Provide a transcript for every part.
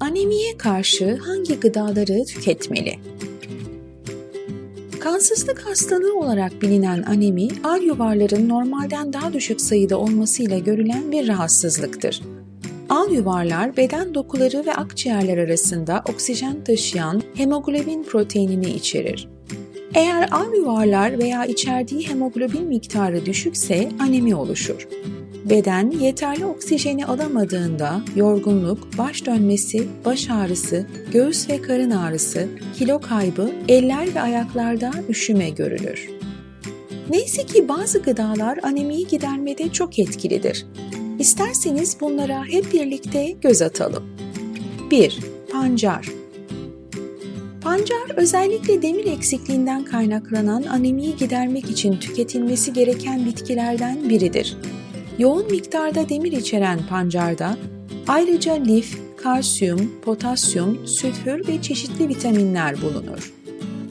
Anemiye karşı hangi gıdaları tüketmeli? Kansızlık hastalığı olarak bilinen anemi, al yuvarların normalden daha düşük sayıda olmasıyla görülen bir rahatsızlıktır. Al yuvarlar beden dokuları ve akciğerler arasında oksijen taşıyan hemoglobin proteinini içerir. Eğer al yuvarlar veya içerdiği hemoglobin miktarı düşükse anemi oluşur. Beden yeterli oksijeni alamadığında yorgunluk, baş dönmesi, baş ağrısı, göğüs ve karın ağrısı, kilo kaybı, eller ve ayaklarda üşüme görülür. Neyse ki bazı gıdalar anemiyi gidermede çok etkilidir. İsterseniz bunlara hep birlikte göz atalım. 1. Pancar Pancar özellikle demir eksikliğinden kaynaklanan anemiyi gidermek için tüketilmesi gereken bitkilerden biridir. Yoğun miktarda demir içeren pancarda ayrıca lif, kalsiyum, potasyum, sülfür ve çeşitli vitaminler bulunur.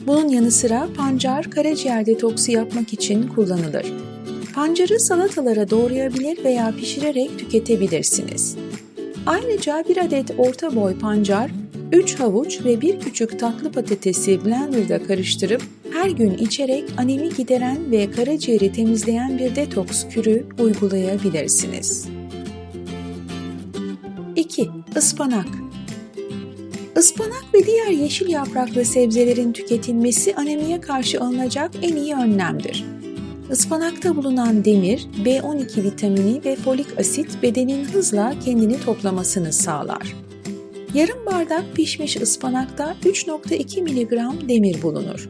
Bunun yanı sıra pancar karaciğer detoksu yapmak için kullanılır. Pancarı salatalara doğrayabilir veya pişirerek tüketebilirsiniz. Ayrıca bir adet orta boy pancar, 3 havuç ve bir küçük tatlı patatesi blenderda karıştırıp her gün içerek anemi gideren ve karaciğeri temizleyen bir detoks kürü uygulayabilirsiniz. 2. Ispanak Ispanak ve diğer yeşil yapraklı sebzelerin tüketilmesi anemiye karşı alınacak en iyi önlemdir. Ispanakta bulunan demir, B12 vitamini ve folik asit bedenin hızla kendini toplamasını sağlar. Yarım bardak pişmiş ıspanakta 3.2 mg demir bulunur.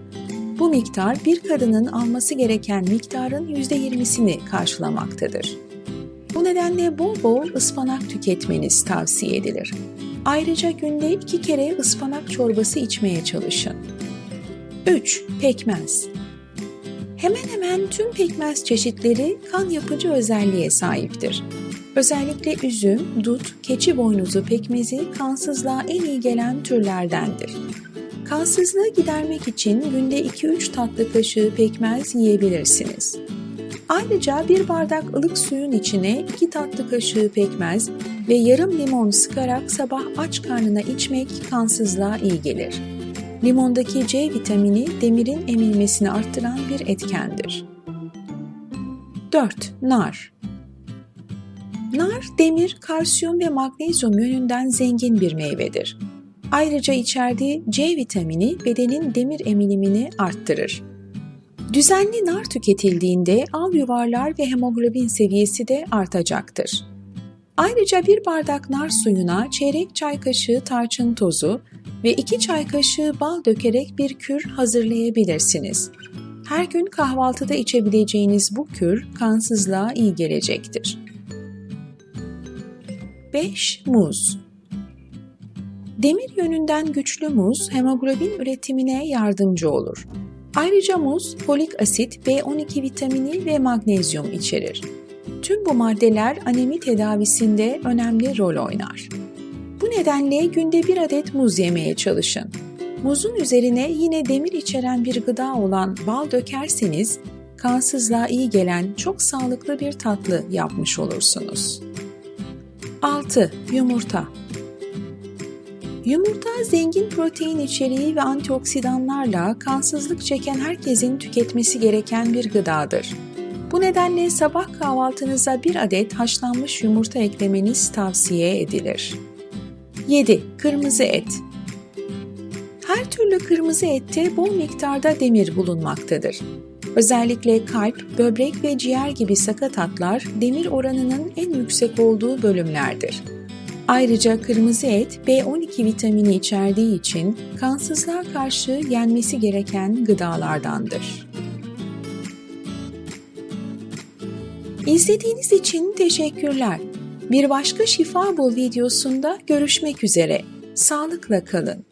Bu miktar bir kadının alması gereken miktarın %20'sini karşılamaktadır. Bu nedenle bol bol ıspanak tüketmeniz tavsiye edilir. Ayrıca günde iki kere ıspanak çorbası içmeye çalışın. 3. Pekmez Hemen hemen tüm pekmez çeşitleri kan yapıcı özelliğe sahiptir. Özellikle üzüm, dut, keçi boynuzu pekmezi kansızlığa en iyi gelen türlerdendir. Kansızlığı gidermek için günde 2-3 tatlı kaşığı pekmez yiyebilirsiniz. Ayrıca bir bardak ılık suyun içine 2 tatlı kaşığı pekmez ve yarım limon sıkarak sabah aç karnına içmek kansızlığa iyi gelir. Limondaki C vitamini demirin emilmesini arttıran bir etkendir. 4. Nar Nar, demir, kalsiyum ve magnezyum yönünden zengin bir meyvedir. Ayrıca içerdiği C vitamini bedenin demir emilimini arttırır. Düzenli nar tüketildiğinde al yuvarlar ve hemoglobin seviyesi de artacaktır. Ayrıca bir bardak nar suyuna çeyrek çay kaşığı tarçın tozu ve 2 çay kaşığı bal dökerek bir kür hazırlayabilirsiniz. Her gün kahvaltıda içebileceğiniz bu kür kansızlığa iyi gelecektir. 5. Muz Demir yönünden güçlü muz hemoglobin üretimine yardımcı olur. Ayrıca muz folik asit, B12 vitamini ve magnezyum içerir. Tüm bu maddeler anemi tedavisinde önemli rol oynar. Bu nedenle günde bir adet muz yemeye çalışın. Muzun üzerine yine demir içeren bir gıda olan bal dökerseniz kansızlığa iyi gelen çok sağlıklı bir tatlı yapmış olursunuz. 6. Yumurta Yumurta zengin protein içeriği ve antioksidanlarla kansızlık çeken herkesin tüketmesi gereken bir gıdadır. Bu nedenle sabah kahvaltınıza bir adet haşlanmış yumurta eklemeniz tavsiye edilir. 7. Kırmızı et Her türlü kırmızı ette bol miktarda demir bulunmaktadır. Özellikle kalp, böbrek ve ciğer gibi sakatatlar demir oranının en yüksek olduğu bölümlerdir. Ayrıca kırmızı et B12 vitamini içerdiği için kansızlığa karşı yenmesi gereken gıdalardandır. İzlediğiniz için teşekkürler. Bir başka Şifa Bul videosunda görüşmek üzere. Sağlıkla kalın.